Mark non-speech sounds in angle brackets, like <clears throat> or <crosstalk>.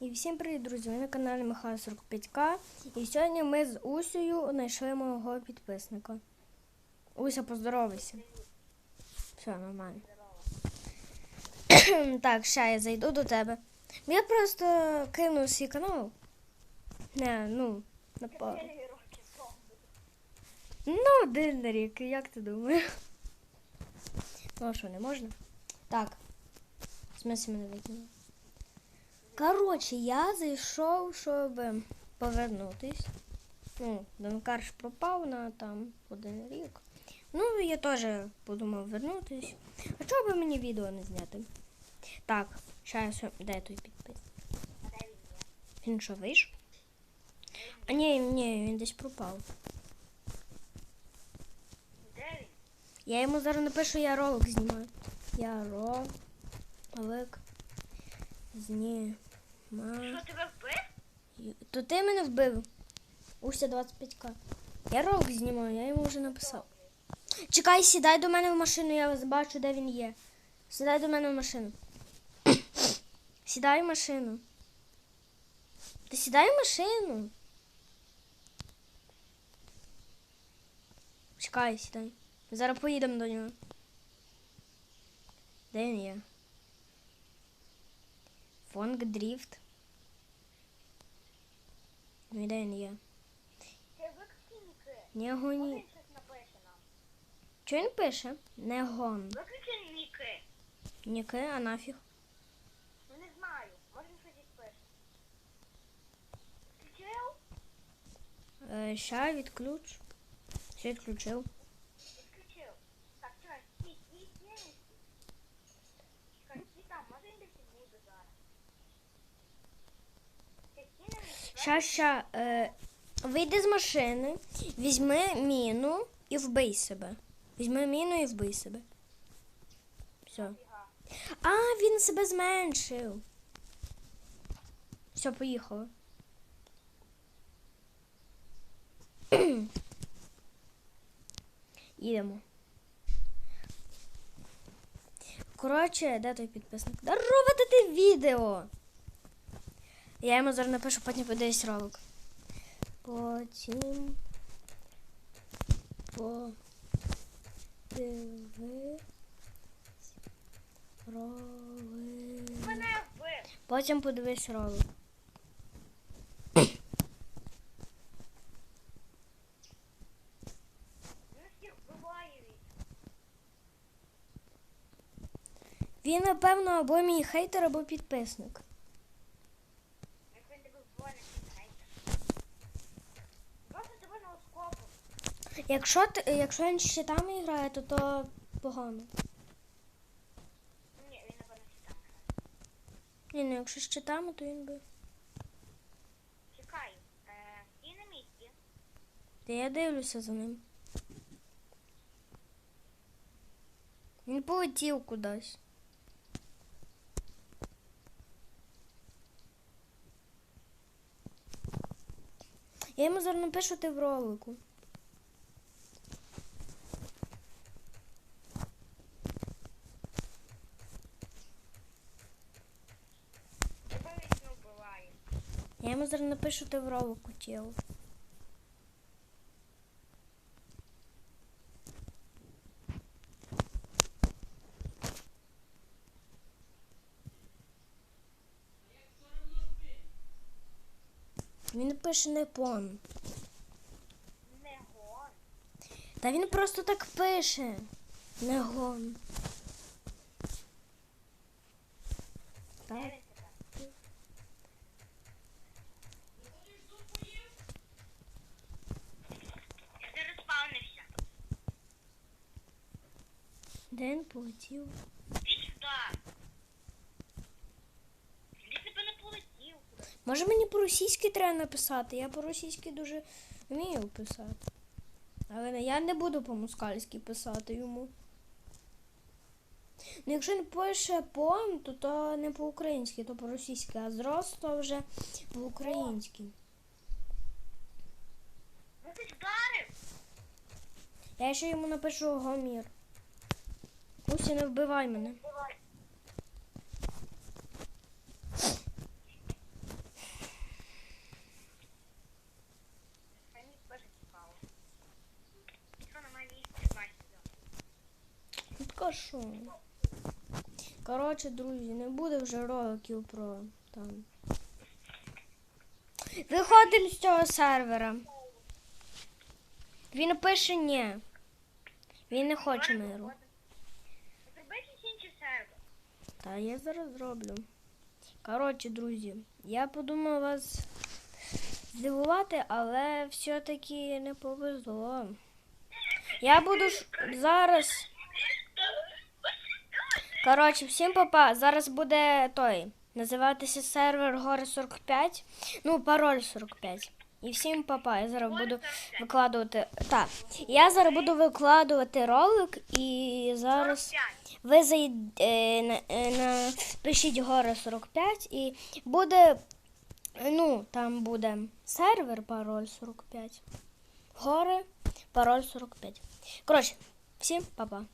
І всім привіт, друзі! Ви на каналі Михайло 45К. І сьогодні ми з Усею знайшли мого підписника. Уся, поздоровайся. Все, нормально. <coughs> так, ще я зайду до тебе. Я просто кинув свій канал. Не, ну, на пару. Ну, один рік, як ти думаєш? Ну, що, не можна? Так. В смысле мене викинули? Коротше, я зайшов, щоб повернутись. Ну, Донкар ж пропав на там один рік. Ну, я теж подумав вернутись. А чого би мені відео не зняти? Так, зараз де той підпис? Він що, вийшов? А ні, ні, він десь пропав. Я йому зараз напишу, я ролик знімаю. Я ролик знімаю. Що тебе вбив? То ти мене вбив. Уся 25к. Я ролик знімаю, я йому вже написав. Чекай, сідай до мене в машину, я вас бачу, де він є. Сідай до мене в машину. <coughs> Сідай в машину. Ти сідай в машину. Чекай, сідай. Зараз поїдемо до нього. Де він є? Де він є? Ти викиньки. Не гоні. Що він пише? Не гон. Виключи ніки. Ніки, а нафіг. Ну не знаю. Може він щось пише. Включив? Е, ща відключ. Все. Відключив. Так, чекай, стій, стій, стій, не стій. Чекай, стій там, може він десь і буде зараз. Ти стій на місці, Ща, ща. Е, вийди з машини, візьми міну і вбий себе. Візьми міну і вбий себе. Все. А, він себе зменшив. Все, поїхали. <clears throat> Їдемо. Коротше, де той підписник? Де ти відео. Я йому зараз напишу, потім подивись ролик. Потім подивись ролик. Потім подивись ролик. Він напевно, або мій хейтер, або підписник. Як він тебе вбиває, не хейтер. Просто тебе на оскопу. Якщо, ти- якщо він з щитами грає, то то погано. Ні, він напевно там. Ні, ну якщо з щитами, то він би. Чекай. Е, стій на місці. Та я дивлюся за ним. Він полетів кудись. Я йому зараз напишу ти в ролику. Я йому зараз напишу ролику тіло. Він пише не пон. Не гон. Та він просто так пише. Не гон. Так. він тебе? Я зараз спавнився. Де він полетів? Сюди. Він тебе не полетів. Може мені по-російськи треба написати? Я по-російськи дуже вмію писати. Але я не буду по-москальськи писати йому. Ну, якщо він пише пон, то, то не по-українськи, то по-російськи, а зрос то вже по-українськи. Я ще йому напишу Гомір. Тільки не вбивай мене. Підкашу. Коротше, друзі, не буде вже роликів про там. Виходимо з цього сервера. Він пише ні. Він не хоче миру. Та я зараз зроблю. Коротше, друзі, я подумав вас здивувати, але все-таки не повезло. Я буду ж зараз. Коротше, всім папа. Зараз буде той. Називатися сервер Гори 45. Ну, пароль 45. І всім папа. Я зараз буду викладувати. Так, я зараз буду викладувати ролик і зараз. Ви зайд, е, е, на, пишіть горе 45 і буде, ну, там буде сервер пароль 45. Горе, пароль 45. Коротше, всім па-па.